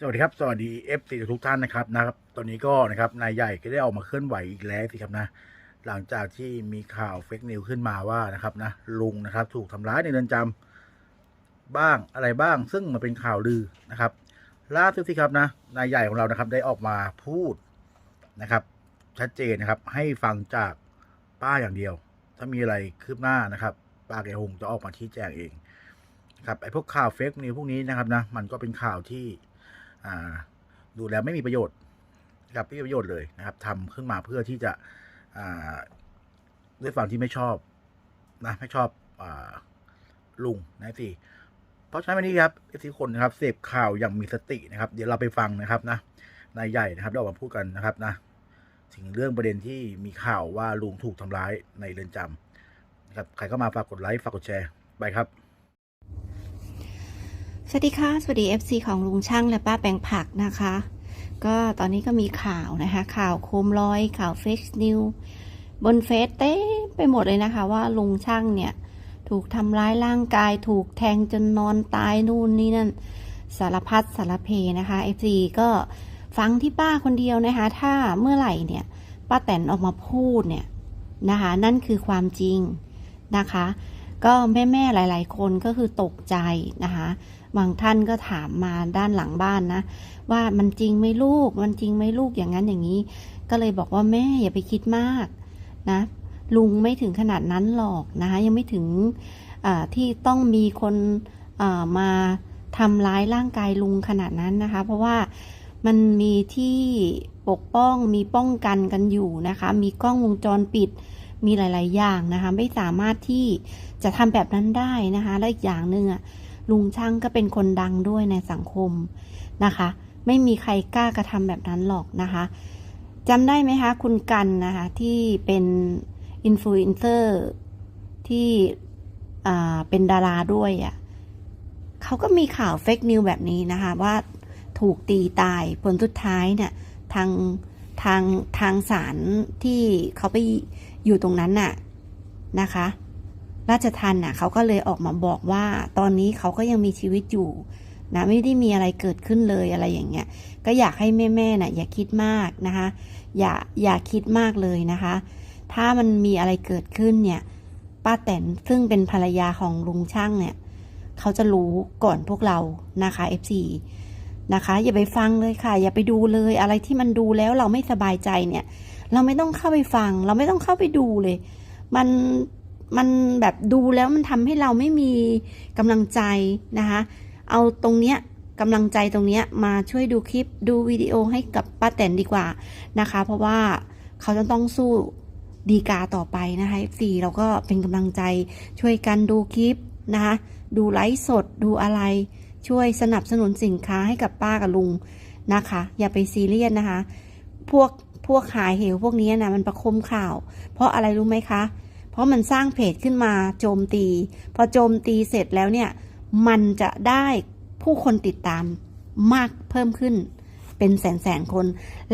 สวัสดีครับ สวัสดีเอฟซีทุกท่านนะครับนะครับ ตอนนี้ก็นะครับนายใหญ่ก็ได้ออกมาเคลื่อนไหวอีกแล้วสิครับนะ หลังจากที่มีข่าวเฟกนิวขึ้นมาว่านะครับนะลุงนะครับ ถูกทำร้ายในเรือนจำบ้างอะไรบ้าง ซึ่งมันเป็นข่าวลือนะครับ ล่าสุดสิครับนะนายใหญ่ของเรานะครับ ได้ออกมาพูดนะครับ ชัดเจนนะครับ ให้ฟังจากป้าอย่างเดียว ถ้ามีอะไรคืบหน้านะครับป้าแกคงจะออกมาชี้แจงเองครับไอ้พวกข่าวเฟกนิวพวกนี้นะครับนะมันก็เป็นข่าวที่ ดูแล้วไม่มีประโยชน์นะครับไม่มีประโยชน์เลยนะครับทำขึ้นมาเพื่อที่จะด้วยฝั่งที่ไม่ชอบนะไม่ชอบอลุงนะสิเพราะฉะนั้นวันนี้ครับเอฟซีคนนะครับเสพข่าวอย่างมีสตินะครับ เดี๋ยวเราไปฟังนะครับนะนายใหญ่นะครับได้ออกมาพูดกันนะครับนะถึงเรื่องประเด็นที่มีข่าวว่าลุงถูกทำร้ายในเรือนจำนะครับใครก็มาฝากกดไลค์ฝากกดแชร์ไปครับ สวัสดีค่ะ สวัสดี FC ของลุงช่างและป้าแปลงผักนะคะ ก็ตอนนี้ก็มีข่าวนะคะ ข่าวโคมลอยข่าวเฟซนิวบนเฟซเต้ไปหมดเลยนะคะ ว่าลุงช่างเนี่ย ถูกทำร้ายร่างกาย ถูกแทงจนนอนตายนู่นนี่นั่นสารพัดสารเพนะคะ FC ก็ฟังที่ป้าคนเดียวนะคะ ถ้าเมื่อไหร่เนี่ย ป้าแตนออกมาพูดเนี่ยนะคะ นั่นคือความจริงนะคะ ก็แม่ๆหลาย ๆ คนก็คือตกใจนะคะ บางท่านก็ถามมาด้านหลังบ้านนะ ว่ามันจริงไหมลูก มันจริงไหมลูกอย่างนั้นอย่างนี้ ก็เลยบอกว่าแม่อย่าไปคิดมากนะลุงไม่ถึงขนาดนั้นหรอกนะคะยังไม่ถึงที่ต้องมีคนมาทำร้ายร่างกายลุงขนาดนั้นนะคะ เพราะว่ามันมีที่ปกป้องมีป้องกันกันอยู่นะคะ มีกล้องวงจรปิดมีหลาย ๆ อย่างนะคะ ไม่สามารถที่จะทำแบบนั้นได้นะคะ และอีกอย่างหนึ่งอะ ลุงช่างก็เป็นคนดังด้วยในสังคมนะคะ ไม่มีใครกล้ากระทำแบบนั้นหรอกนะคะจำได้ไหมคะ คุณกันนะคะ ที่เป็นอินฟลูเอนเซอร์ที่เป็นดาราด้วยอะ่ะเขาก็มีข่าวเฟกนิวแบบนี้นะคะ ว่าถูกตีตายผลสุดท้ายเนี่ยทางทางทางศาลที่เขาไปอยู่ตรงนั้นน่ะนะคะ ราชทันน่ะเขาก็เลยออกมาบอกว่าตอนนี้เขาก็ยังมีชีวิตอยู่นะไม่ได้มีอะไรเกิดขึ้นเลยอะไรอย่างเงี้ยก็อยากให้แม่ๆน่ะอย่าคิดมากนะคะอย่าอย่าคิดมากเลยนะคะ ถ้ามันมีอะไรเกิดขึ้นเนี่ยป้าแตนซึ่งเป็นภรรยาของลุงช่างเนี่ยเขาจะรู้ก่อนพวกเรานะคะ F4 นะคะอย่าไปฟังเลยค่ะ อย่าไปดูเลยอะไรที่มันดูแล้วเราไม่สบายใจเนี่ย เราไม่ต้องเข้าไปฟัง เราไม่ต้องเข้าไปดูเลย มัน มันแบบดูแล้วมันทำให้เราไม่มีกำลังใจนะคะ เอาตรงเนี้ยกำลังใจตรงเนี้ยมาช่วยดูคลิปดูวิดีโอให้กับป้าแตนดีกว่านะคะ เพราะว่าเขาจะต้องสู้ดีกาต่อไปนะคะสี่เราก็เป็นกำลังใจช่วยกันดูคลิปนะคะดูไลฟ์สดดูอะไร ช่วยสนับสนุนสินค้าให้กับป้ากับลุงนะคะ อย่าไปซีเรียสนะคะ พวกพวกหายเหวพวกนี้นะมันประคมข่าว เพราะอะไรรู้ไหมคะ เพราะมันสร้างเพจขึ้นมาโจมตี พอโจมตีเสร็จแล้วเนี่ย มันจะได้ผู้คนติดตามมากเพิ่มขึ้น เป็นแสนแสนคน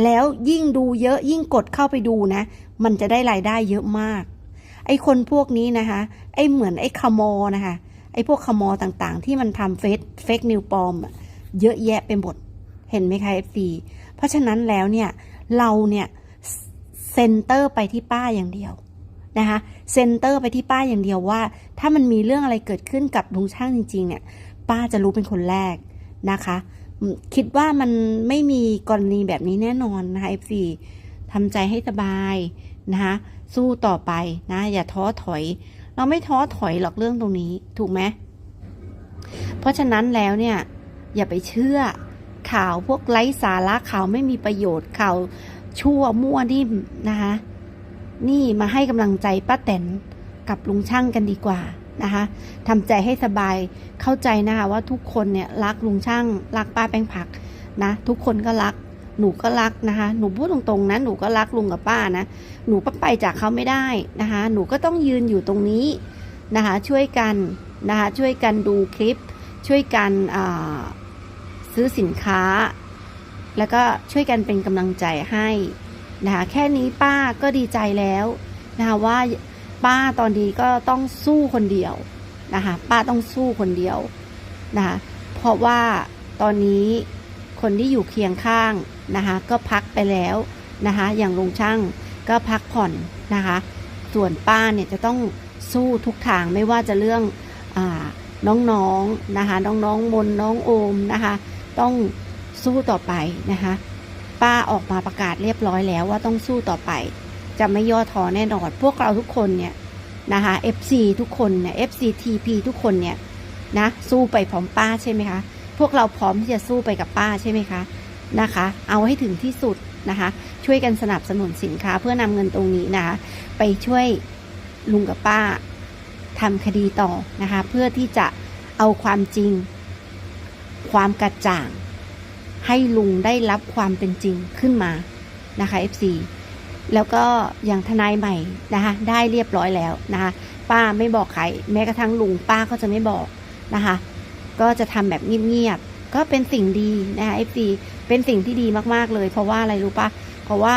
แล้วยิ่งดูเยอะยิ่งกดเข้าไปดูนะ มันจะได้รายได้เยอะมาก ไอ้คนพวกนี้นะคะ ไอ้เหมือนไอ้ขโมยนะคะ ไอ้พวกขโมยต่างๆ ที่มันทำเฟซเฟกนิวปอมเยอะแยะไปหมดเห็นไหมคะ FC เพราะฉะนั้นแล้วเนี่ย เราเนี่ย เซ็นเตอร์ไปที่ป้าอย่างเดียว นะคะเซ็นเตอร์ไปที่ป้าอย่างเดียวว่า ถ้ามันมีเรื่องอะไรเกิดขึ้นกับลุงช่างจริง ๆ เนี่ย ป้าจะรู้เป็นคนแรกนะคะ คิดว่ามันไม่มีกรณีแบบนี้แน่นอนนะคะ F4 ทำใจให้สบายนะคะสู้ต่อไปนะ อย่าท้อถอย เราไม่ท้อถอยหรอกเรื่องตรงนี้ถูกไหมเพราะฉะนั้นแล้วเนี่ย อย่าไปเชื่อข่าวพวกไร้สาระข่าวไม่มีประโยชน์ข่าวชั่วมั่วนิ่มนะคะ นี่มาให้กำลังใจป้าแตนกับลุงช่างกันดีกว่านะคะทำใจให้สบายเข้าใจนะคะว่าทุกคนเนี่ยรักลุงช่าง รักป้าแป้งผักนะทุกคนก็รักหนูก็รักนะคะ หนูพูดตรงๆนะ หนูก็รักลุงกับป้านะ หนูก็ไปจากเขาไม่ได้นะคะ หนูก็ต้องยืนอยู่ตรงนี้นะคะ ช่วยกันนะคะ ช่วยกันดูคลิป ช่วยกันซื้อสินค้า แล้วก็ช่วยกันเป็นกำลังใจให้ นะคะแค่นี้ป้าก็ดีใจแล้วนะคะว่าป้าตอนนี้ก็ต้องสู้คนเดียวนะคะป้าต้องสู้คนเดียวนะคะเพราะว่าตอนนี้คนที่อยู่เคียงข้างนะคะก็พักไปแล้วนะคะอย่างลุงช่างก็พักผ่อนนะคะส่วนป้าเนี่ยจะต้องสู้ทุกทางไม่ว่าจะเรื่องอน้องๆนะคะน้องๆมนน้องโอมนะคะต้องสู้ต่อไปนะคะ ป้าออกมาประกาศเรียบร้อยแล้วว่าต้องสู้ต่อไป จะไม่ย่อท้อแน่นอน พวกเราทุกคนเนี่ยนะคะ FC ทุกคนเนี่ย FC TP ทุกคนเนี่ยนะสู้ไปพร้อมป้าใช่ไหมคะ พวกเราพร้อมที่จะสู้ไปกับป้าใช่ไหมคะนะคะ เอาให้ถึงที่สุดนะคะ ช่วยกันสนับสนุนสินค้าเพื่อนำเงินตรงนี้นะคะ ไปช่วยลุงกับป้าทำคดีต่อนะคะ เพื่อที่จะเอาความจริง ความกระจ่าง ให้ลุงได้รับความเป็นจริงขึ้นมานะคะ FC แล้วก็อย่างทนายใหม่นะคะได้เรียบร้อยแล้วนะคะป้าไม่บอกใครแม้กระทั่งลุงป้าก็จะไม่บอกนะคะ ก็จะทำแบบเงียบๆก็เป็นสิ่งดีนะคะ FC เป็นสิ่งที่ดีมากๆเลย เพราะว่าอะไรรู้ปะเพราะว่า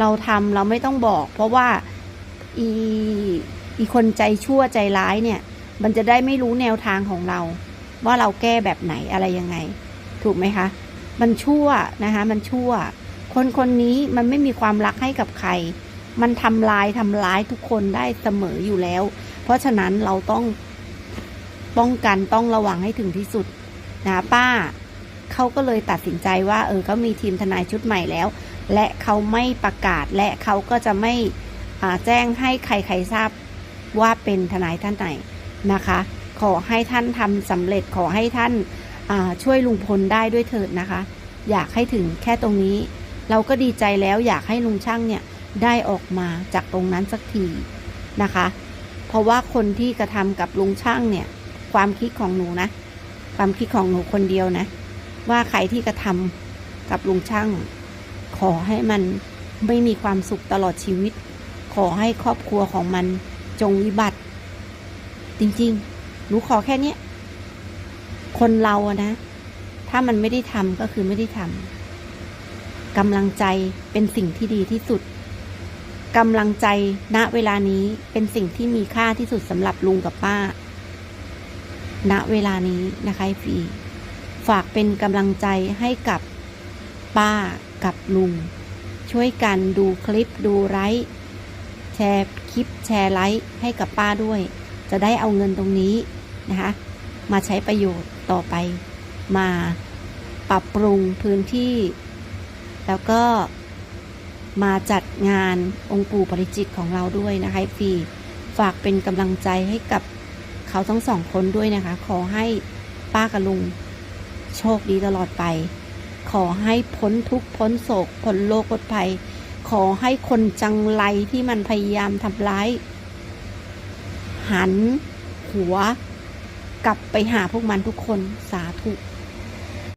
เราทำเราไม่ต้องบอก เพราะว่าอีอีคนใจชั่วใจร้ายเนี่ย มันจะได้ไม่รู้แนวทางของเรา ว่าเราแก้แบบไหนอะไรยังไง ถูกไหมคะ มันชั่วนะคะ มันชั่ว คนคนนี้มันไม่มีความรักให้กับใคร มันทำลายทำร้ายทุกคนได้เสมออยู่แล้ว เพราะฉะนั้นเราต้องป้องกันต้องระวังให้ถึงที่สุดนะป้าเขาก็เลยตัดสินใจว่า เออเขามีทีมทนายชุดใหม่แล้ว และเขาไม่ประกาศและเขาก็จะไม่แจ้งให้ใครๆทราบว่าเป็นทนายท่านไหนนะคะ ขอให้ท่านทำสำเร็จขอให้ท่าน ช่วยลุงพลได้ด้วยเถิดนะคะ อยากให้ถึงแค่ตรงนี้ เราก็ดีใจแล้วอยากให้ลุงช่างเนี่ยได้ออกมาจากตรงนั้นสักทีนะคะ เพราะว่าคนที่กระทำกับลุงช่างเนี่ย ความคิดของหนูนะ ความคิดของหนูคนเดียวนะ ว่าใครที่กระทำกับลุงช่าง ขอให้มันไม่มีความสุขตลอดชีวิต ขอให้ครอบครัวของมันจงวิบัติ จริงๆ หนูขอแค่เนี้ย คนเราอะนะ ถ้ามันไม่ได้ทำก็คือไม่ได้ทำกำลังใจเป็นสิ่งที่ดีที่สุดกำลังใจณเวลานี้เป็นสิ่งที่มีค่าที่สุดสำหรับลุงกับป้า ณเวลานี้นะคะฟีฝากเป็นกำลังใจให้กับป้ากับลุง ช่วยกันดูคลิปดูไลค์แชร์คลิปแชร์ไลค์ให้กับป้าด้วย จะได้เอาเงินตรงนี้นะคะมาใช้ประโยชน์ ต่อไปมาปรับปรุงพื้นที่ แล้วก็มาจัดงานองค์ปู่ปริจิตของเราด้วยนะคะฟีฝากเป็นกำลังใจให้กับเขาทั้งสองคนด้วยนะคะ ขอให้ป้ากับลุงโชคดีตลอดไป ขอให้พ้นทุกพ้นโศกพ้นโลกพ้นภัย ขอให้คนจังไรที่มันพยายามทำร้าย หันหัว กลับไปหาพวกมันทุกคนสาธุ